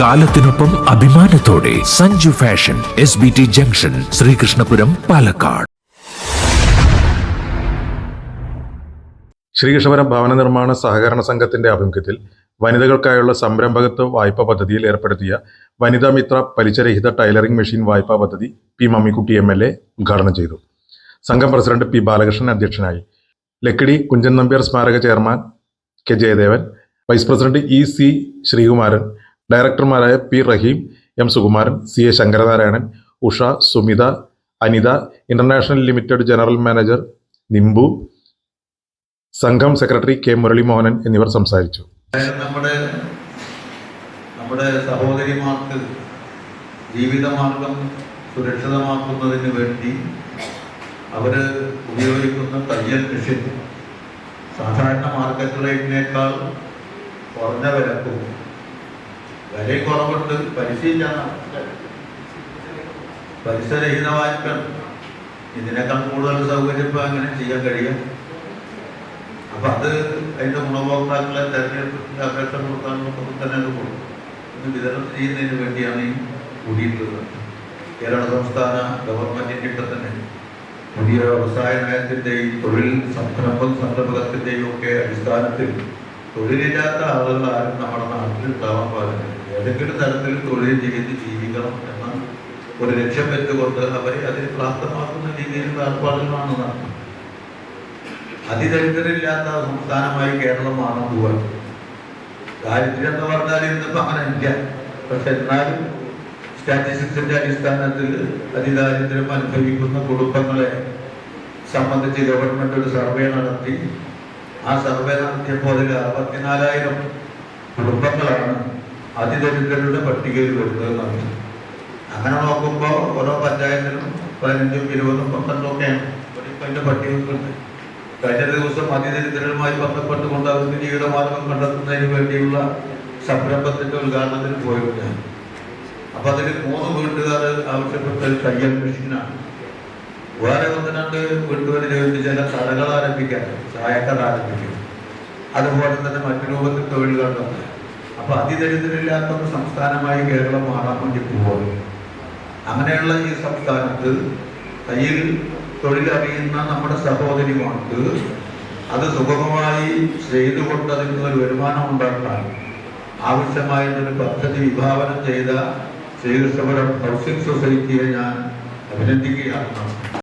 കാലത്തിനൊപ്പം അഭിമാനത്തോടെ Sanju fashion S B T junction Sreekrishnapuram Palakkad. Sreekrishnapuram ഭവന നിർമ്മാണ സഹകരണ സംഘത്തിന്റെ ആഭിമുഖ്യത്തിൽ വനിതകൾക്കായുള്ള സംരംഭകത്വ വായ്പാ പദ്ധതിയിൽ ഏർപ്പെടുത്തിയ വനിതാ മിത്ര പലിശരഹിത ടൈലറിംഗ് മെഷീൻ വായ്പാ പദ്ധതി P Mammikutty M L A ഉദ്ഘാടനം ചെയ്തു. സംഘം പ്രസിഡന്റ് പി ബാലകൃഷ്ണൻ അധ്യക്ഷനായി. ലക്കിടി കുഞ്ചൻ നമ്പ്യാർ സ്മാരക chairman K Jayadevan vice president E C Sreekumaran ഡയറക്ടർമാരായ P Rahim M Sukumaran C A Sankaranarayanan Usha Sumitha Anitha international limited general manager Nimbu സംഘം secretary K മുരളിമോഹനൻ എന്നിവർ സംസാരിച്ചു. നമ്മുടെ നമ്മുടെ സഹോദരിമാർക്ക് ജീവിതമാർഗം സുരക്ഷിതമാക്കുന്നതിന് വേണ്ടി അവർ ഉപയോഗിക്കുന്ന തയ്യൽ മെഷീൻ സാധാരണ മാർക്കറ്റ് റേറ്റിനേക്കാൾ കുറഞ്ഞ വിലക്കും വിലയും കുറവുണ്ട്. പരിശീലന വായ്പ ഇതിനേക്കാൾ കൂടുതൽ സൗകര്യം ഇപ്പം അങ്ങനെ ചെയ്യാൻ കഴിയും? അപ്പൊ അത് അതിന്റെ ഗുണഭോക്താക്കളെ തെരഞ്ഞെടുപ്പിന്റെ അപേക്ഷ കൊടുക്കാനുള്ള തന്നെ അത് കൊടുക്കും. വിതരണം ചെയ്യുന്നതിന് വേണ്ടിയാണ് ഈ കൂടിയിട്ടുള്ളത്. കേരള സംസ്ഥാന ഗവൺമെന്റിന്റെ ഇപ്പൊ തന്നെ പുതിയ വ്യവസായ നയത്തിന്റെയും തൊഴിൽ സംരംഭം സംരംഭകത്തിന്റെയും ഒക്കെ അടിസ്ഥാനത്തിൽ തൊഴിലില്ലാത്ത ആളുകൾ ആരും നമ്മുടെ നാട്ടിൽ ഉണ്ടാവാൻ പാടില്ല. ഏതെങ്കിലും തരത്തിൽ തൊഴിൽ ചെയ്ത് ജീവിക്കണം എന്ന ഒരു ലക്ഷ്യം വെച്ചുകൊണ്ട് അവരെ അതിന് പ്രാപ്തമാക്കുന്ന രീതിയിൽ ഏർപ്പാടുകളാണ് നടത്തുന്നത്. അതിദരിദ്രില്ലാത്ത സംസ്ഥാനമായി കേരളമാണ് പോവാണ് ദാരിദ്ര്യം എന്ന് പറഞ്ഞാൽ ഇന്നിപ്പോ അങ്ങനെ ഇല്ല. പക്ഷെ എന്നാലും സ്റ്റാറ്റിസ്റ്റിക്സിന്റെ അടിസ്ഥാനത്തിൽ അതിദാരിദ്ര്യം അനുഭവിക്കുന്ന കുടുംബങ്ങളെ സംബന്ധിച്ച് ഗവൺമെന്റ് ഒരു സർവേ നടത്തി. ആ സർവേ നടത്തിയപ്പോൾ അതിൽ അറുപത്തിനാലായിരം കുടുംബങ്ങളാണ് അതിദരിദ്രരുടെ പട്ടികയിൽ വരുന്നത് നമ്മൾ അങ്ങനെ നോക്കുമ്പോൾ ഓരോ പഞ്ചായത്തിലും പതിനഞ്ചും ഇരുപതും പന്ത്രണ്ടും ഒക്കെയാണ് അതിന്റെ പട്ടികകളുണ്ട് കഴിഞ്ഞ ദിവസം അതിദരിദ്രരുമായി ബന്ധപ്പെട്ടുകൊണ്ട് അവർക്ക് ജീവിതമാർഗം കണ്ടെത്തുന്നതിന് വേണ്ടിയുള്ള സംരംഭത്തിന്റെ ഉദ്ഘാടനത്തിന് പോയിട്ടുണ്ട് ഞാൻ. അപ്പൊ അതിൽ മൂന്ന് വീട്ടുകാർ ആവശ്യപ്പെട്ട കയ്യൽ മെഷീനാണ് വേറെ ഒന്ന് രണ്ട് വീട്ടുകാർ ചോദിച്ച് ചില കടകൾ ആരംഭിക്കാൻ? ചായക്കട ആരംഭിക്കും അതുപോലെ തന്നെ മറ്റു രൂപത്തിൽ തൊഴിൽ കണ്ടെത്തുന്നത് അപ്പൊ അതിദരിദ്രമില്ലാത്ത ഒരു സംസ്ഥാനമായി കേരളം മാറാൻ വേണ്ടി പോകുന്നു അങ്ങനെയുള്ള ഈ സംസ്ഥാനത്ത് തയ്യൽ തൊഴിലറിയുന്ന നമ്മുടെ സഹോദരിമാർക്ക് അത് സുഗമമായി ചെയ്തുകൊണ്ട് അതിൽ നിന്ന് ഒരു വരുമാനം ഉണ്ടാക്കാൻ ആവശ്യമായൊരു പദ്ധതി വിഭാവനം ചെയ്ത ശ്രീകൃഷ്ണപുരം ഹൗസിംഗ് സൊസൈറ്റിയെ ഞാൻ അഭിനന്ദിക്കുകയാണ്.